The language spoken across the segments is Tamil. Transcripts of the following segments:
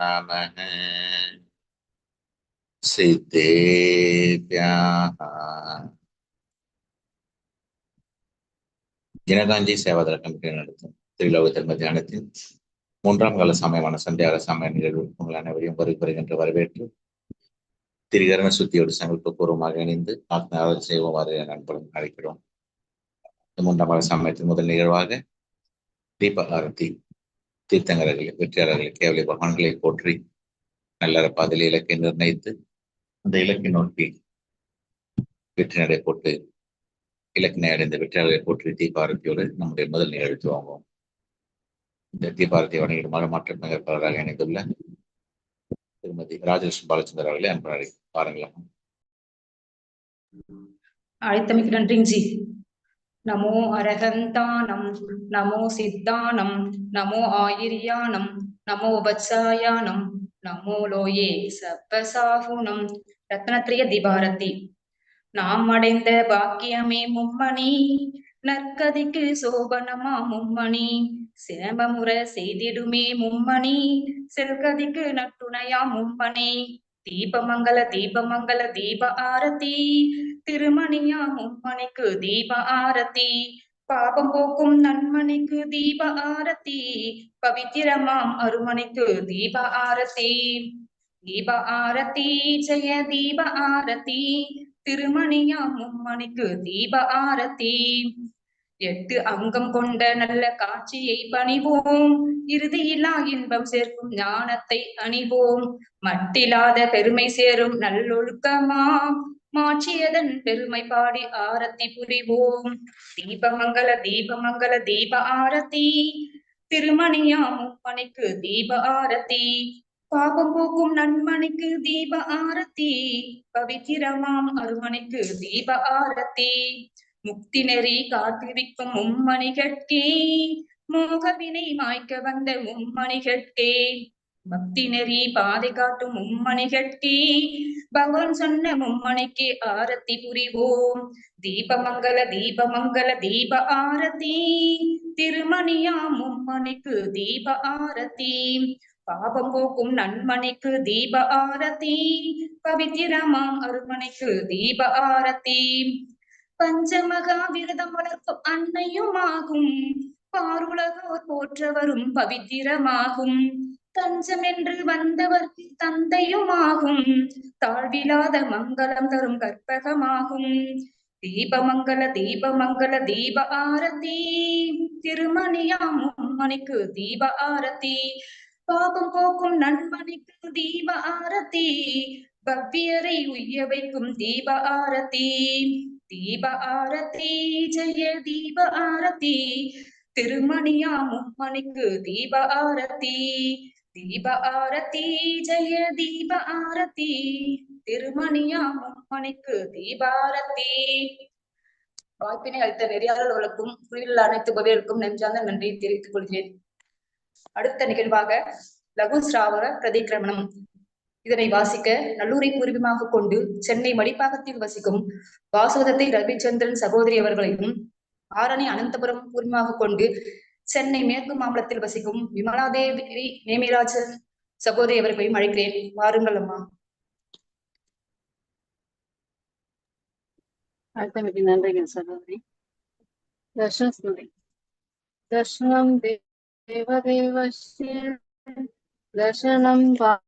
नमः सिद्धेभ्यः தினகாஞ்சி சேவாதர கமிட்டி நடத்தும் திருவிழாவு தர்ம தியானத்தின் மூன்றாம் கால சமயமான சந்தியாக சமய நிகழ்வு உங்கள் அனைவரையும் வருகை வருகின்ற வரவேற்று திரிகரண சுத்தியோடு சங்கல்பபூர்வமாக இணைந்து ஆத்மாவில் செய்வோமாறு நண்பரும் அழைக்கிறோம் இந்த மூன்றாம் கால சமயத்தின் முதல் நிகழ்வாக தீப ஆரத்தி தீர்த்தங்கரர்களை வெற்றியாளர்களை கேவலை பகவான்களை போற்றி நல்லற பாதையில் இலக்கை நிர்ணயித்து அந்த இலக்கை நோக்கி வெற்றி நடை போட்டு இலக்கினை அடைந்த வெற்றியாளர்களை போற்றி தீபாரத்தியோடு நம்முடைய முதல் நிகழ்வு வாங்குவோம் இந்த தீபாரதி வணிகர் மாற்ற மிகப்பலராக இணைந்துள்ள திருமதி ராஜலட்சுமி பாலச்சந்தர் அவர்களை அன்பு பாருங்களாம் அழைத்தமைக்கு நன்றிங்க ஜி நமோ அரகந்தானம் நமோ சித்தானம் நமோ ஆயிரியானம் நமோ வத்சாயானம் நமோ லோயே சப்பசாகுணம் ரத்னத்ரிய திபாரதி நாம் அடைந்த பாக்கியமே மும்மணி நற்கதிக்கு சோபனமா மும்மணி. சேமமுற செய்திடுமே மும்மணி செல்கதிக்கு நட்டுணையா மும்மணி. தீபமங்கல தீபமங்கல தீப ஆரதி திருமணியாகும் மணிக்கு தீப ஆரதி பாபம் போக்கும் நன்மணிக்கு தீப ஆரதி பவித்திரமாம் அருமணிக்கு தீப ஆரதி தீப ஆரதி ஜெய தீப ஆரதி திருமணியாகும் மணிக்கு தீப ஆரதி எட்டு அங்கம் கொண்ட நல்ல காட்சியை பணிவோம். இறுதியிலா இன்பம் சேர்க்கும் ஞானத்தை அணிவோம். மட்டில்லாத பெருமை சேரும் நல்லொழுக்கமா. மாற்றியதன் பெருமை பாடி ஆரத்தி புரிவோம். தீபமங்கல தீபமங்கல தீப ஆரத்தி. திருமணியாம் மும்மணிக்கு தீப ஆரத்தி. பாபம் போக்கும் நன்மணிக்கு தீப ஆரத்தி. பவித்திரமாம் அருமணிக்கு தீப ஆரத்தி. முக்தி நெறி காத்திருக்கும் உம்மணி மும்மணிகட்கே மோகவினை மாய்க்க வந்த உம்மணி மும்மணிகட்கே பக்தி நெறி பாதை காட்டும் மும்மணிகட்கே பகவான் சொன்ன மும்மணிக்கு ஆரத்தி புரிவோம். தீபமங்கல தீபமங்கல தீப ஆரத்தி. திருமணியா மும்மணிக்கு தீப ஆரத்தி. பாபம் போக்கும் நன்மணிக்கு தீப ஆரத்தி. பவித்திரமாம் அருமணிக்கு தீப ஆரத்தி. பஞ்சமகா விரதம் வளர்க்கும் அன்னையுமாகும். பாருலகோர் போற்றவரும் பவித்திரமாகும். தஞ்சம் என்று வந்தவர்க்கு தந்தையுமாகும். தாழ்விலாத மங்களம் தரும் கற்பகமாகும். தீபமங்கல தீபமங்கல தீப ஆரதி திருமணியாம் மணிக்கு தீப ஆரதி பாபம் போக்கும் நன்மணிக்கு தீப ஆரதி பவ்யரை உய்ய வைக்கும் தீப ஆரதி தீப ஆரத்தி ஜெய தீப ஆரத்தி. திருமணியா மும்மணிக்கு தீப ஆரத்தி. தீப ஆரத்தி ஜெய தீப ஆரத்தி. திருமணியா மும்மணிக்கு தீபாரத்தி வாய்ப்பினை அளித்த நெறியாளர்களுக்கும் புயல் அனைத்து உபவியருக்கும் நெஞ்சார்ந்த நன்றியை தெரிவித்துக் கொள்கிறேன். அடுத்த நிகழ்வாக லகு சிராவக பிரதிக்கிரமணம். இதனை வாசிக்க நல்லூரை பூர்வீகமாக கொண்டு சென்னை மடிப்பாகத்தில் வசிக்கும் வாசுவதத்தை ரவிச்சந்திரன் சகோதரி அவர்களையும் ஆரணி அனந்தபுரம் பூர்வீகமாக கொண்டு சென்னை மேற்கு மாம்பலத்தில் வசிக்கும் விமலாதேவி நேமிராஜன் சகோதரி அவர்களையும் அழைக்கிறேன். வாருங்கள் அம்மா. அழைத்தமைக்கு நன்றிகள் சகோதரி. தர்ஷன ஸ்மரி தர்ஷனம் தேவதேவஸ்ய தர்ஷனம் பா-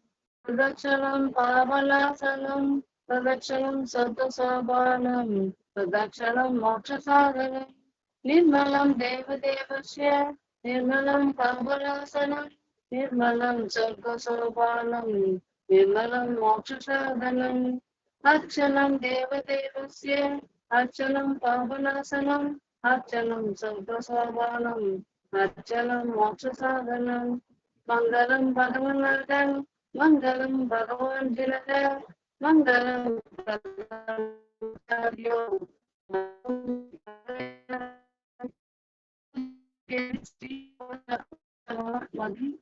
प्रदक्षिणं पावलासनं प्रदक्षिणं सत्त्वसोपानं प्रदक्षिणं मोक्षसाधनं निर्मलं देवदेवस्य निर्मलं पावलासनं निर्मलं स्वर्गसोपानं निर्मलं मोक्षसाधनम् अर्चनं देवदेवस्य अर्चनं पावनासनम् अर्चनं स्वर्गसोपानम् अर्चनं मोक्षसाधनं मङ्गलं भगवन्नाथन् மங்களம் பகவான் ஜிலக மங்களம்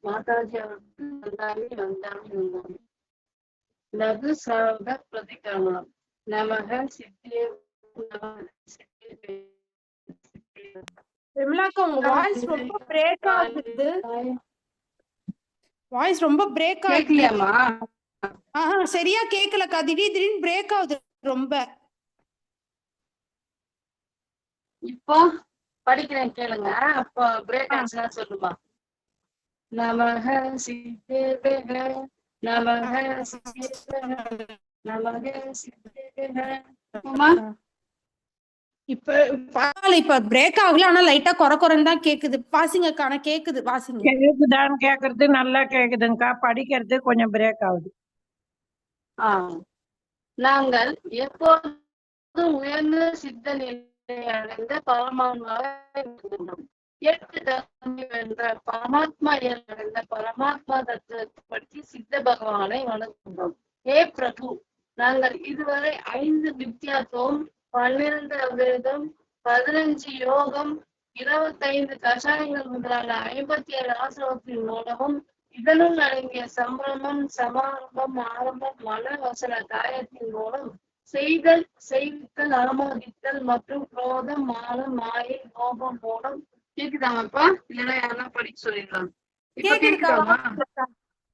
மாதாஜி அவர்கள் வந்தாமி லகு சாக பிரதிகரணம் நமக சித்திய விமலாக்கா உங்க வாய்ஸ் ரொம்ப பிரேக் ஆகுது. வாய்ஸ் ரொம்ப பிரேக் ஆகுது கேக்கலையாமா ஆஹா சரியா கேக்கலக்கா. திடீர் திடீர்னு பிரேக் ஆகுது ரொம்ப. இப்போ படிக்கிறேன் கேளுங்க. அப்போ பிரேக் ஆச்சுன்னா சொல்லுமா? நமக சித்தேக நமக சித்தேக நமக சித்தேக. இப்ப பரவாயில்ல இப்ப பிரேக் ஆகல. ஆனா லைட்டா குறை குறைன்னு தான் கேக்குது. வாசிங்கக்கா ஆனா கேக்குது. வாசிங்க. கேக்குதான்னு கேக்குறது நல்லா கேக்குதுங்கக்கா. படிக்கிறது கொஞ்சம் பிரேக் ஆகுது. ஆ. நாங்கள் எப்போதும் உயர்ந்த சித்த நிலை அடைந்த பரமாத்மாவை. எட்டு தகுதி வென்ற பரமாத்மா அடைந்த பரமாத்மா தத்துவத்தை பற்றி சித்த பகவானை வணங்குகிறோம். ஏ பிரபு நாங்கள் இதுவரை ஐந்து வித்தியாத்துவம் பன்னிரண்டு அவேதம் பதினஞ்சு யோகம் இருபத்தைந்து கஷாயங்கள் முதலான ஐம்பத்தி ஏழு ஆசிரமத்தின் மூலமும் இதனுள் அடங்கிய சம்பிரமம் சமாரம்பம் ஆரம்பம் மன வசன காயத்தின் மூலம் செய்தல் செய்வித்தல் அனுமதித்தல் மற்றும் குரோதம் மானம் மாயை கோபம் மூலம் கேக்குதாமாப்பா இல்லைன்னா யாருன்னா படிக்க சொல்லிடலாம். இப்ப கேக்குதாமா.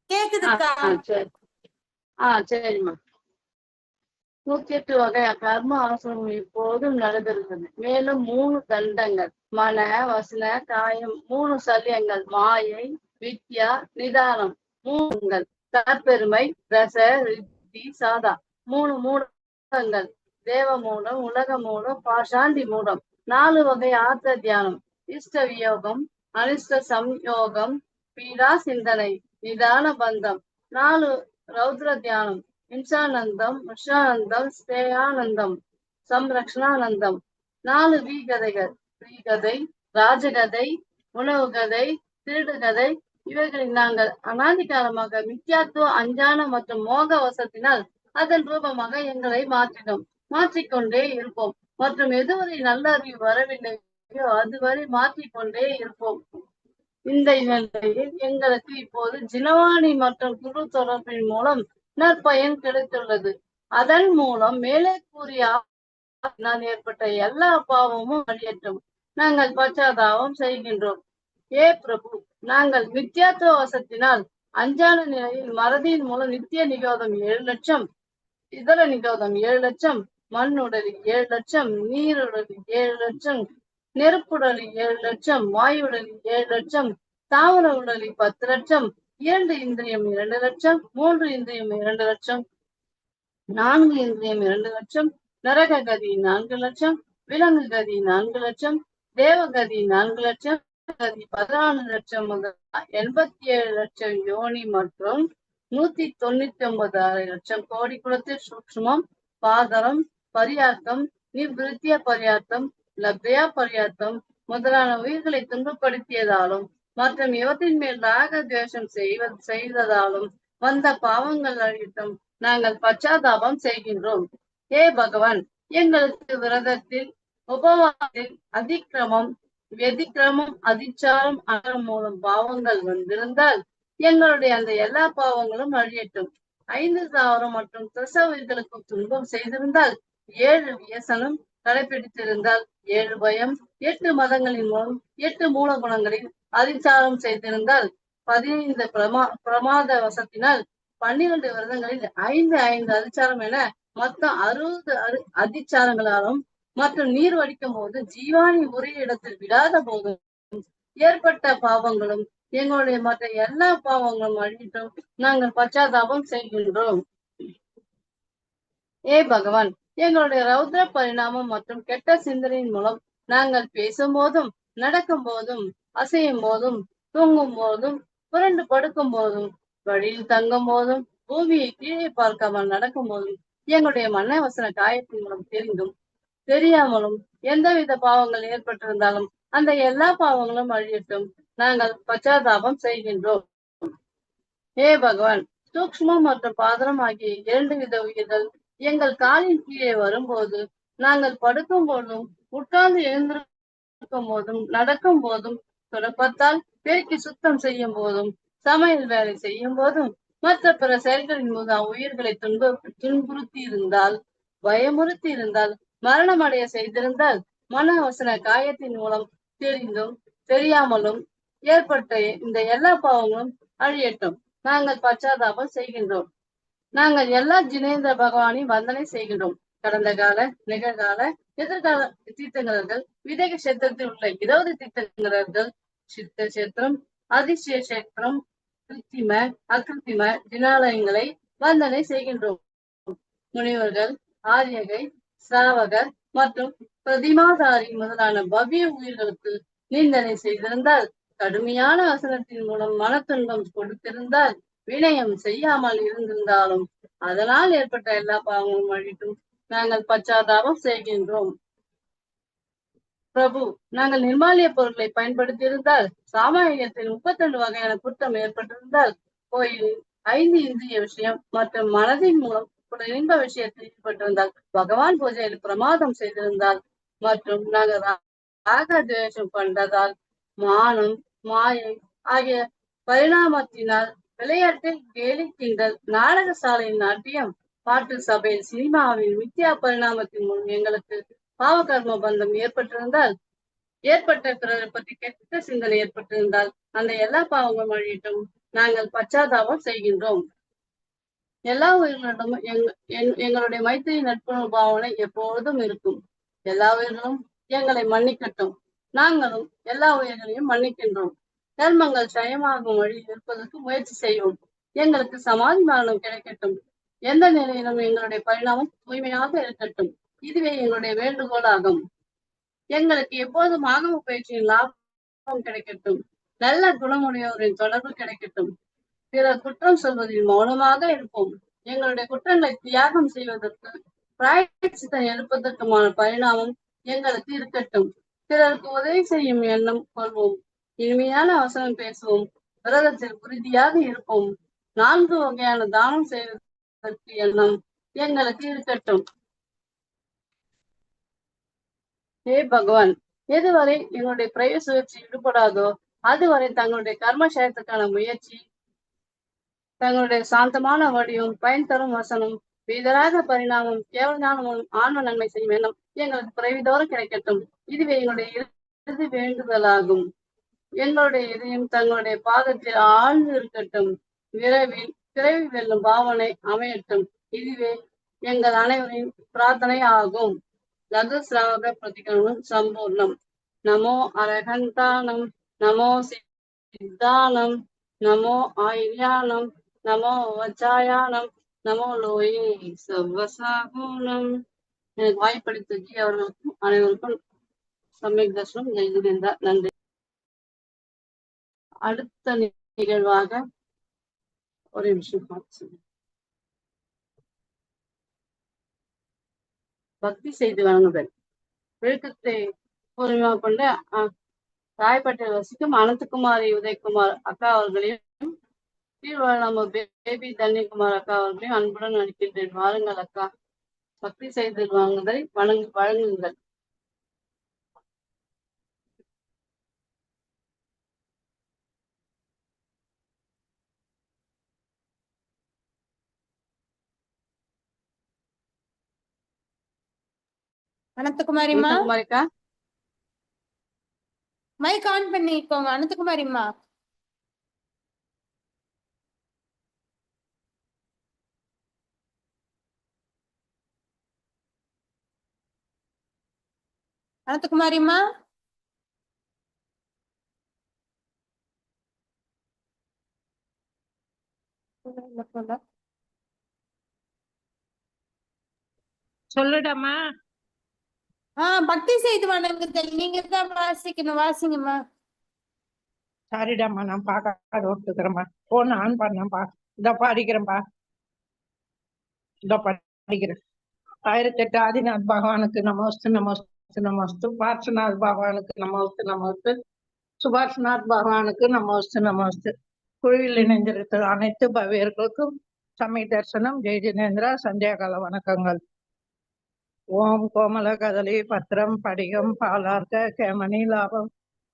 கேக்குதுக்கா? ஆ, சரி. ஆ சரிம்மா. நூத்தி எட்டு வகை கர்ம ஆசிரமம் இப்போதும் நடைபெறுகிறது மேலும் மூணு தண்டங்கள். மன வசன காயம் மூணு சல்யங்கள். மாயை வித்யா நிதானம். மூணுங்கள். தற்பெருமை ரச ரித்தி சாதா. மூணு மூடங்கள். தேவ மூலம் உலக மூலம் பாஷாந்தி மூலம் நாலு வகை ஆத்த தியானம். இஷ்ட வியோகம் அனிஷ்ட சம்யோகம் பீடா சிந்தனை நிதான பந்தம். நாலு ரௌத்ர தியானம். இம்சானந்தம் உஷானந்தம் ஸ்ரேயானந்தம் சம்ரக்ஷணானந்தம். நாலு வீகதைகள். ஸ்ரீகதை ராஜகதை உணவு கதை திருடுகதை இவைகளில் நாங்கள் அனாதிகாலமாக மித்யாத்துவ அஞ்ஞான மற்றும் மோக வசத்தினால் அதன் ரூபமாக எங்களை மாற்றினோம். மாற்றிக்கொண்டே இருப்போம். மற்றும் எதுவரை நல்ல அறிவு வரவில்லையோ அதுவரை மாற்றிக்கொண்டே இருப்போம். இந்த நிலையில் எங்களுக்கு இப்போது ஜினவாணி மற்றும் குரு தொடர்பின் மூலம் நற்பயன் கிடைத்துள்ளது. அதன் மூலம் மேலே கூறிய நான் ஏற்பட்ட எல்லா பாவமும் வெளியேற்றும். நாங்கள் பச்சாதாபம் செய்கின்றோம். ஏ பிரபு நாங்கள் மித்யாத்துவ வசத்தினால் அஞ்சான நிலையில் மறதியின் மூலம் நித்திய நிகோதம் ஏழு லட்சம் இதர நிகோதம் ஏழு லட்சம் மண்ணுடலி ஏழு லட்சம் நீருடலி ஏழு லட்சம் நெருப்புடலி ஏழு லட்சம் வாயுடலி ஏழு லட்சம் தாவர உடலி பத்து லட்சம் இரண்டு இந்திரியம் இரண்டு லட்சம் மூன்று இந்திரியம் இரண்டு லட்சம் நான்கு இந்திரியம் இரண்டு லட்சம் நரக கதி நான்கு லட்சம் விலங்கு கதி நான்கு லட்சம் தேவகதி நான்கு லட்சம் கதி பதினாலு லட்சம் முதல் எண்பத்தி ஏழு லட்சம் யோனி மற்றும் நூத்தி தொண்ணூத்தி ஒன்பது லட்சம் கோடி குலத்தில் சூக்ஷ்மம் பாதரம் பரியார்த்தம் நிவிருத்திய பரியார்த்தம் லப்யா பரியார்த்தம் முதலான உயிர்களை துன்பப்படுத்தியதாலும் மற்றும் இவற்றின் மேல் ராக துவேஷம் செய்வது செய்ததாலும் வந்த பாவங்கள் அழித்தும் நாங்கள் பச்சாதாபம் செய்கின்றோம். ஏ பகவான் எங்களுக்கு விரதத்தில் உபவாசத்தில் அதிக்கிரமம் வெதிக்கிரமம் அதிச்சாரம் அகரம் மூலம் பாவங்கள் வந்திருந்தால் எங்களுடைய அந்த எல்லா பாவங்களும் அழியட்டும். ஐந்து தாவரம் மற்றும் திரச துன்பம் செய்திருந்தால் ஏழு வியசனம் கடைபிடித்திருந்தால் ஏழு பயம் எட்டு மதங்களின் மூலம் எட்டு மூல குணங்களில் அதிச்சாரம் செய்திருந்தால் பதினைந்து பிரமா பிரமாத வசத்தினால் பன்னிரண்டு விரதங்களில் ஐந்து ஐந்து அதிச்சாரம் என மொத்தம் அறுபது அரு அதிச்சாரங்களாலும் மற்றும் நீர் வடிக்கும் போது ஜீவானி உரிய இடத்தில் விடாத போதும் ஏற்பட்ட பாவங்களும் எங்களுடைய மற்ற எல்லா பாவங்களும் அழிட்டும் நாங்கள் பச்சாதாபம் செய்கின்றோம். ஏ பகவான் எங்களுடைய ரௌத்ர பரிணாமம் மற்றும் கெட்ட சிந்தனையின் மூலம் நாங்கள் பேசும் போதும் நடக்கும் போதும் அசையும் போதும் தூங்கும் போதும் புரண்டு படுக்கும் போதும் வழியில் தங்கும் போதும் பூமியை கீழே பார்க்காமல் நடக்கும் போதும் எங்களுடைய மன வசன காயத்தின் மூலம் தெரிந்தும் தெரியாமலும் எந்தவித பாவங்கள் ஏற்பட்டிருந்தாலும் அந்த எல்லா பாவங்களும் அழியட்டும். நாங்கள் பச்சாதாபம் செய்கின்றோம். ஹே பகவான் சூக்ஷ்மம் மற்றும் பாதரம் ஆகிய இரண்டு வித உயிர்கள் எங்கள் காலின் கீழே வரும்போது நாங்கள் படுக்கும் போதும் உட்கார்ந்து எழுந்திருக்கும் போதும் நடக்கும் போதும் தொடப்பத்தால் பேக்கி சுத்தம் செய்யும் போதும் சமையல் வேலை செய்யும் போதும் மற்ற பிற செயல்களின் போது உயிர்களை துன்ப துன்புறுத்தி இருந்தால் பயமுறுத்தி இருந்தால் மரணம் அடைய செய்திருந்தால் மன அவசர காயத்தின் மூலம் தெரிந்தும் தெரியாமலும் ஏற்பட்ட இந்த எல்லா பாவங்களும் அழியட்டும். நாங்கள் பச்சாதாபம் செய்கின்றோம். நாங்கள் எல்லா ஜினேந்திர பகவானையும் வந்தனை செய்கின்றோம். கடந்த கால நிகழ்கால எதிர்கால தீர்த்தங்கரர்கள் விதேக கஷேத்திரத்தில் உள்ள இருபது தீர்த்தங்கரர்கள் சித்த கஷேத்திரம் அதிசய கஷேத்திரம் கிருத்திம அகிருத்திம தினாலயங்களை வந்தனை செய்கின்றோம். முனிவர்கள் ஆரியகை சிராவகர் மற்றும் பிரதிமாதாரி முதலான பவ்ய உயிர்களுக்கு நிந்தனை செய்திருந்தால் கடுமையான வசனத்தின் மூலம் மனத்துன்பம் கொடுத்திருந்தால் வினயம் செய்யாமல் இருந்திருந்தாலும் அதனால் ஏற்பட்ட எல்லா பாவங்களும் அழிட்டும் நாங்கள் பச்சாதாபம் செய்கின்றோம். பிரபு நாங்கள் நிர்மாலிய பொருட்களை பயன்படுத்தியிருந்தால் சாமானியத்தில் முப்பத்தி ரெண்டு வகையான குற்றம் ஏற்பட்டிருந்தால் கோயிலில் ஐந்து இந்திய விஷயம் மற்றும் மனதின் மூலம் இன்ப விஷயத்தில் ஈடுபட்டிருந்தால் பகவான் பூஜையில் பிரமாதம் செய்திருந்தால் மற்றும் நாங்கள் ராக துவேஷம் கொண்டதால் மானம் மாயை ஆகிய பரிணாமத்தினால் விளையாட்டில் கேலி கிண்டல் நாடக சாலையின் நாட்டியம் பாட்டு சபையில் சினிமாவின் வித்யா பரிணாமத்தின் மூலம் எங்களுக்கு பாவகர்ம பந்தம் ஏற்பட்டிருந்தால் ஏற்பட்ட பிறரை பற்றி கெட்ட சிந்தனை ஏற்பட்டிருந்தால் அந்த எல்லா பாவங்களும் அழியட்டும். நாங்கள் பச்சாதாபம் செய்கின்றோம். எல்லா உயிர்களிடமும் எங்- எங்களுடைய மைத்திரி நட்புணர்வு பாவனை எப்பொழுதும் இருக்கும். எல்லா உயிர்களும் எங்களை மன்னிக்கட்டும். நாங்களும் எல்லா உயிர்களையும் மன்னிக்கின்றோம். தர்மங்கள் ஜெயமாகும் வழி இருப்பதற்கு முயற்சி செய்வோம். எங்களுக்கு சமாதி மரணம் கிடைக்கட்டும். எந்த நிலையிலும் எங்களுடைய பரிணாமம் தூய்மையாக இருக்கட்டும். இதுவே எங்களுடைய வேண்டுகோளாகும். எங்களுக்கு எப்போதும் ஆகம பயிற்சியின் லாபம் கிடைக்கட்டும். நல்ல குணமுடையோரின் தொடர்பு கிடைக்கட்டும். பிறர் குற்றம் சொல்வதில் மௌனமாக இருப்போம். எங்களுடைய குற்றங்களை தியாகம் செய்வதற்கு பிராயச்சித்தம் எடுப்பதற்குமான பரிணாமம் எங்களுக்கு இருக்கட்டும். பிறருக்கு உதவி செய்யும் எண்ணம் கொள்வோம். இனிமையான அவசரம் பேசுவோம். விரதத்தில் உறுதியாக இருப்போம். நான்கு வகையான தானம் செய்வது பற்றி எண்ணம் எங்களுக்கு இருக்கட்டும். ஹே பகவான் எதுவரை எங்களுடைய பிரய சுழற்சி ஈடுபடாதோ அதுவரை தங்களுடைய கர்ம கர்மசயத்துக்கான முயற்சி தங்களுடைய சாந்தமான வடிவம் பயன் தரும் வசனம் வீதராக பரிணாமம் கேவல ஆன்ம நன்மை செய்யும் எண்ணம் எங்களுக்கு பிறவிதோறும் கிடைக்கட்டும். இதுவே எங்களுடைய இறுதி வேண்டுதலாகும். எங்களுடைய இதயம் தங்களுடைய பாதத்தில் ஆழ்ந்து இருக்கட்டும். விரைவில் பிறவி வெல்லும் பாவனை அமையட்டும். இதுவே எங்கள் அனைவரின் பிரார்த்தனை ஆகும் லகு சிராவக பிரதிகரணம் சம்பூர்ணம். நமோ அரகந்தானம் நமோ சித்தானம் நமோ ஆயிரியானம் நமோ வச்சாயானம் நமோ லோயே சர்வசாகுணம். எனக்கு வாய்ப்பளித்த ஜி அவர்களுக்கும் அனைவருக்கும் சமயக் தர்ஷனம். நன்றி. அடுத்த நிகழ்வாக ஒரு விஷயம் பார்த்து பக்தி செய்து வழங்குதல். விழுக்கத்தை பூர்வமாக கொண்டு அஹ், வசிக்கும் அனந்தகுமாரி உதயகுமார் அக்கா அவர்களையும் கீழ்வாழாம பேபி தன்யகுமார் அக்கா அவர்களையும் அன்புடன் அளிக்கின்றேன் வாருங்கள் அக்கா. பக்தி செய்து வாங்குதலை வழங்கு வழங்குங்கள். அனந்தகுமாரிம்மா? மைக் ஆன் பண்ணிக்கோங்க அனந்தகுமாரிம்மா. அனந்தகுமாரிம்மா? சொல்லுடாமா ஆஹ் பக்தி செய்து வணங்குதல். நீங்க தான் வாசிக்கணும் வாசிங்கம்மா. சாரிடாமா நான் பார்க்காத ஒத்துக்கிறேம்மா போன் ஆன் பண்ணப்பா இதோ படிக்கிறேன்ப்பா. இதோ படிக்கிறேன். ஆயிரத்தி எட்டு ஆதிநாத் பகவானுக்கு நமஸ்து நமஸ்து நமஸ்து. பார்சநாத் பகவானுக்கு நமஸ்து நமஸ்து. சுபாஷ்நாத் பகவானுக்கு நமஸ்து நமஸ்து. குழுவில் இணைந்திருக்கிற அனைத்து பவியர்களுக்கும் சமய தரிசனம். ஜெய் ஜினேந்திரா சந்தியா கால வணக்கங்கள். ஓம் கோமல கதலி பத்திரம் படிகம் பாலார்த்த கேமணி லாபம்.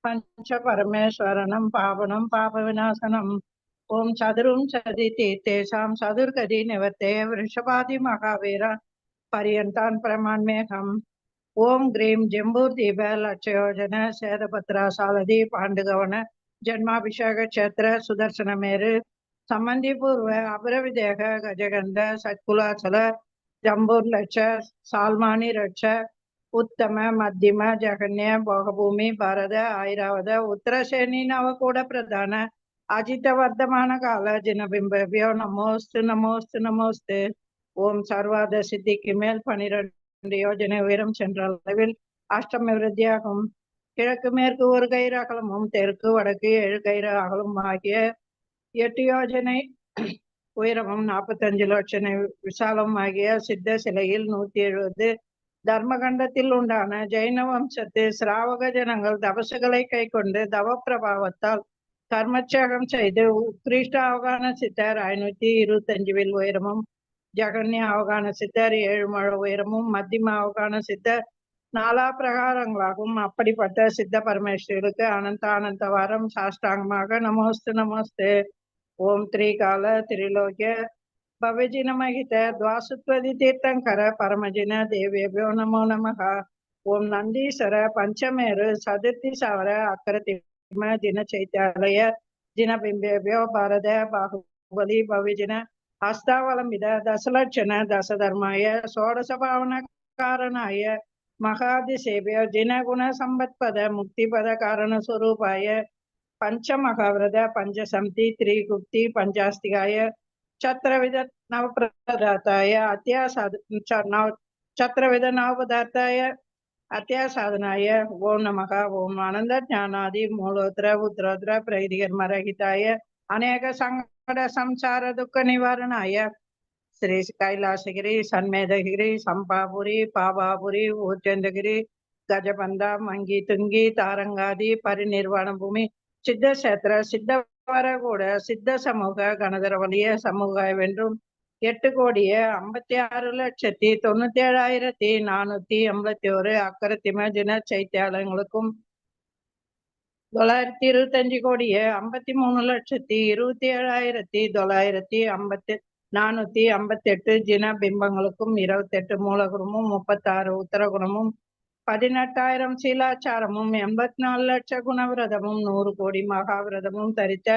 பஞ்ச பரமேஸ்வரனம் பாவனம் பாப விநாசனம். ஓம் சதுரும் சதி தீர்த்தேஷாம் சதுர்கதி நிவர்த்தே விருஷபாதி மகாவீரா. பரியந்தான் பிரமான்மேகம். ஓம் கிரீம் ஜம்பூர் தீப லட்சயோஜன சேதபத்ரா சாலதி பாண்டுகவன. ஜன்மாபிஷேக கஷேத்திர சுதர்சன மேரு சம்பந்தி பூர்வ அபரவிதேக கஜகந்த சத்குலாச்சல ஜம்பூர் லட்ச சால்மானி லட்ச உத்தம மத்தியம ஜகன்ய போகபூமி பரத ஆயிராவத உத்தரசேனி நவகூட பிரதான அஜித வர்த்தமான கால ஜினபிம்பியோ நமோஸ்து நமோஸ்து நமோஸ்து. ஓம் சர்வாத சித்திக்கு மேல் பனிரெண்டு யோஜனை உயரம் சென்ற அளவில் அஷ்டம விருத்தியாகும். கிழக்கு மேற்கு ஒரு கயிறு அகலமும் தெற்கு வடக்கு ஏழு கயிறு அகலமும் ஆகிய எட்டு யோஜனை உயரமும் நாற்பத்தஞ்சு லட்சணை விசாலம் ஆகிய சித்த சிலையில் நூத்தி எழுபது தர்மகண்டத்தில் உண்டான ஜெயின வம்சத்து சிராவக ஜனங்கள் தபசுகளை கை கொண்டு தவ பிரபாவத்தால் கர்மச்சேகம் செய்து உத்கிருஷ்ட அவகான சித்தர் ஐநூத்தி இருபத்தஞ்சு வில் உயரமும் ஜகன்ய அவகான சித்தர் ஏழு மழ உயரமும் மத்தியம அவகான சித்தர் நாலா பிரகாரங்களாகும் அப்படிப்பட்ட சித்த பரமேஸ்வருக்கு அனந்த அனந்த வாரம் சாஷ்டாங்கமாக. நமோஸ்து நமோஸ்து. ஓம் கால திரிலோக்ய பவஜினமஹித துவாசுத்வதி தீர்த்தங்கர பரமஜின தேவேபியோ நமோ நமக ஓம் நந்தீஸ்வர பஞ்சமேரு சதுர்த்தி சவர அக்கரத்திம தின சைத்தியாலய தினபிம்பேபியோ பாரத பாகுபலி பவிஜின ஹஸ்தாவலம்பித தசலட்சண தசதர்மாய சோடச பாவன காரணாய மகாதிசேபியோ ஜினகுண சம்பத்பத முக்திபத காரண சுரூபாய பஞ்சமகாவிரத பஞ்சசம்தி திரிகுப்தி பஞ்சாஸ்திகாய சத்திரவித நவபிரதாத்தாய அத்தியாசாத சத்திரவித நவபதார்த்தாய அத்தியாசாதனாய ஓம் நமக ஓம் ஆனந்த ஞானாதி மூலோத்ர உத்ரோத்ர பிரதிகர்மரகிதாய அநேக சங்கட சம்சார துக்க நிவாரணாய ஸ்ரீ கைலாசகிரி சன்மேதகிரி சம்பாபுரி பாபாபுரி ஊர்ச்சந்திரகிரி கஜபந்தா மங்கி துங்கி தாரங்காதி பரிநிர்வாண பூமி சித்த சேத்திர சித்த சித்த சமூக கணதர வலிய சமூக வென்றும் எட்டு கோடியே ஐம்பத்தி ஆறு லட்சத்தி தொண்ணூத்தி ஏழாயிரத்தி நானூத்தி எண்பத்தி ஒரு அக்கரத்திம தின சைத்தியாலயங்களுக்கும் தொள்ளாயிரத்தி இருபத்தஞ்சு கோடியே ஐம்பத்தி மூணு லட்சத்தி இருபத்தி ஏழாயிரத்தி தொள்ளாயிரத்தி ஐம்பத்தி நானூத்தி ஐம்பத்தி எட்டு ஜின பிம்பங்களுக்கும் இருபத்தி எட்டு மூலகுணமும் முப்பத்தாறு உத்தரகுணமும் பதினெட்டாயிரம் சீலாச்சாரமும் எண்பத்தி நாலு லட்ச குணவிரதமும் நூறு கோடி மகாவிரதமும் தரித்த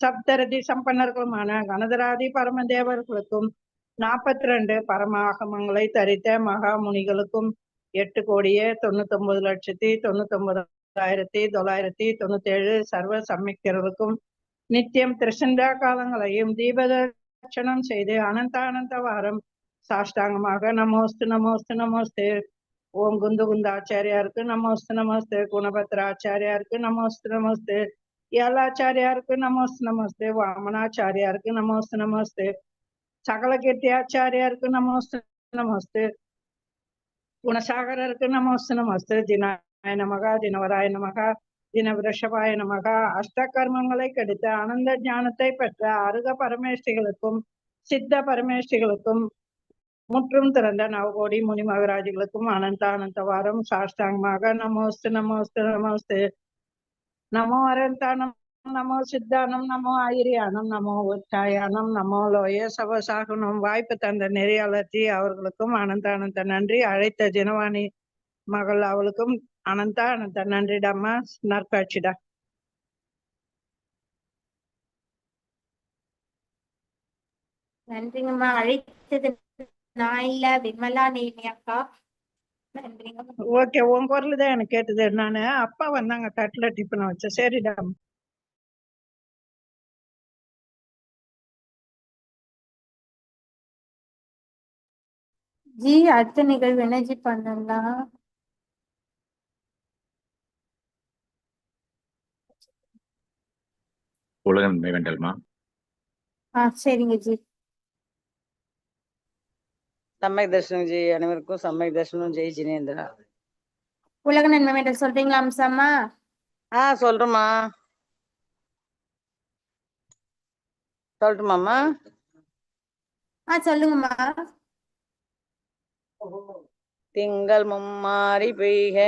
சப்தரதி சம்பன்னர்களுமான கணதராதி பரமதேவர்களுக்கும் நாற்பத்தி ரெண்டு பரமாகமங்களை தரித்த மகாமுனிகளுக்கும் எட்டு கோடியே தொண்ணூத்தி ஒன்பது லட்சத்தி தொண்ணூத்தி ஒன்பதாயிரத்தி தொள்ளாயிரத்தி தொண்ணூத்தி ஏழு சர்வ சம்மிக்கர்களுக்கும் நித்தியம் திருசந்தா காலங்களையும் தீபதர்ஷனம் செய்து அனந்த அனந்த வாரம் சாஷ்டாங்கமாக நமோஸ்து நமோஸ்து நமோஸ்து. ஓம் குந்து குந்தாச்சாரியாருக்கு நமஸ்து நமஸ்தே குணபத்ராச்சாரியாருக்கு நமஸ்து நமஸ்தே. ஏலாச்சாரியாருக்கு நமஸ்து நமஸ்தே. வாமனாச்சாரியாருக்கு நமஸ்து நமஸ்தே. சகல கீர்த்தியாச்சாரியாருக்கு நமஸ்து நமஸ்தே. குணசாகரருக்கு நமஸ்து நமஸ்தே. தினாய நமகா தினவராய நமகா தின விரஷபாய நமகா. அஷ்ட கர்மங்களை கெடுத்த ஆனந்த ஞானத்தை பெற்ற அருக பரமேஷ்டிகளுக்கும் சித்த பரமேஷ்டிகளுக்கும் முற்றும் திறந்த நவகோடி முனி மகராஜிகளுக்கும் அனந்த அனந்த வாரம் சாஷ்டாங்கமாக நமோஸ்து நமோஸ்து நமோஸ்து. நமோ அரந்தானம் நமோ சித்தானம் நமோ ஆயிரியானம் நமோ உச்சாயானம் நமோ லோய சவசாகுனம் வாய்ப்பு தந்த நெறியாளர்ஜி அவர்களுக்கும் அனந்த அனந்த நன்றி. அழைத்த ஜினவாணி மகள் அவளுக்கும் அனந்த அனந்த நன்றிடம்மா நற்காட்சிடா நன்றிங்கம்மா. அழைத்தது நான் இல்ல விமலா நேமி அக்கா. ஓகே உன் குரல் தான் எனக்கு கேட்டது நானு அப்பா வந்தாங்க தட்டுல டிஃபன் வச்சேன் சரிடா. ஜி அடுத்த நிகழ்வு என்ன ஜி பண்ணலாம்? உலக நன்மை வேண்டல்மா ஆ சரிங்க ஜி. சம்மக் தர்ஷனம் ஜெய் அனைவருக்கும் சம்மக் தர்ஷனம் ஜெய் ஜினேந்திரா. உலக நன்மை வேண்டல் சொல்றீங்களா அம்சம்மா? ஆ சொல்றேம்மா. சொல்லட்டுமாம்மா? ஆ சொல்லுங்கம்மா. திங்கள் மும்மாறி பெய்க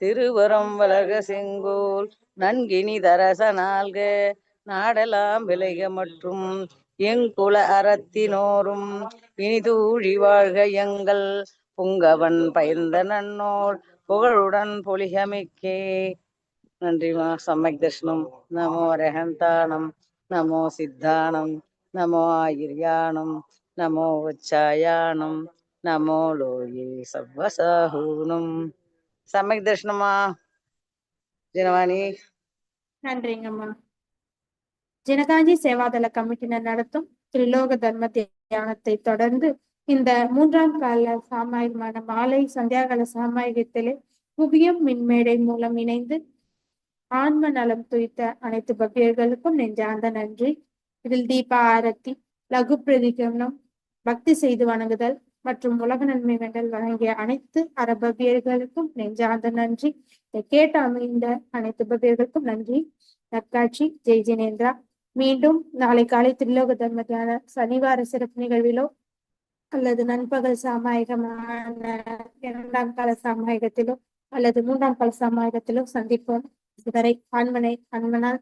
திருவரம் வளர்க செங்கோல் நன்கினி தரச நாள்க நாடெல்லாம் விளைக மற்றும் எங்குல அறத்தினோரும் இனிதூழி வாழ்க எங்கள் புங்கவன் பயிர்ந்த நன்னோர் புகழுடன் பொலிகமிக்கே. நன்றிமா சமக் தர்ஷனம். நமோ ரஹந்தானம் நமோ சித்தானம். நமோ ஆயிர்யானம். நமோ உச்சாயானம். நமோ லோயே சவ்வசாகூனம் சமக் தர்ஷனமா தினவாணி நன்றிங்கம்மா. ஜனகாஞ்சி சேவாதள கமிட்டினர் நடத்தும் திரிலோக தர்ம தியானத்தை தொடர்ந்து இந்த மூன்றாம் கால சாமாயமான மாலை சந்தியாகால சாமாயகத்திலே குவியம் மின்மேடை மூலம் இணைந்து ஆன்ம நலம் துய்த்த அனைத்து பக்தர்களுக்கும் நெஞ்சார்ந்த நன்றி. இதில் தீப ஆரத்தி லகு பிரதிகரணம் பக்தி செய்து வணங்குதல் மற்றும் உலக நன்மை வேண்டல் வழங்கிய அனைத்து அரபவியர்களுக்கும் நெஞ்சார்ந்த நன்றி. இதை கேட்டு அமைந்த அனைத்து பவியர்களுக்கும் நன்றி. நற்காட்சி ஜெய் ஜினேந்திரா. மீண்டும் நாளை காலை திரிலோக தர்ம தியான சனிவார சிறப்பு நிகழ்விலோ அல்லது நண்பகல் சாமாயகமான இரண்டாம் கால சாமாயகத்திலோ அல்லது மூன்றாம் கால சாமாயகத்திலோ சந்திப்போம். இதுவரை ஆண்மனை அன்பனால்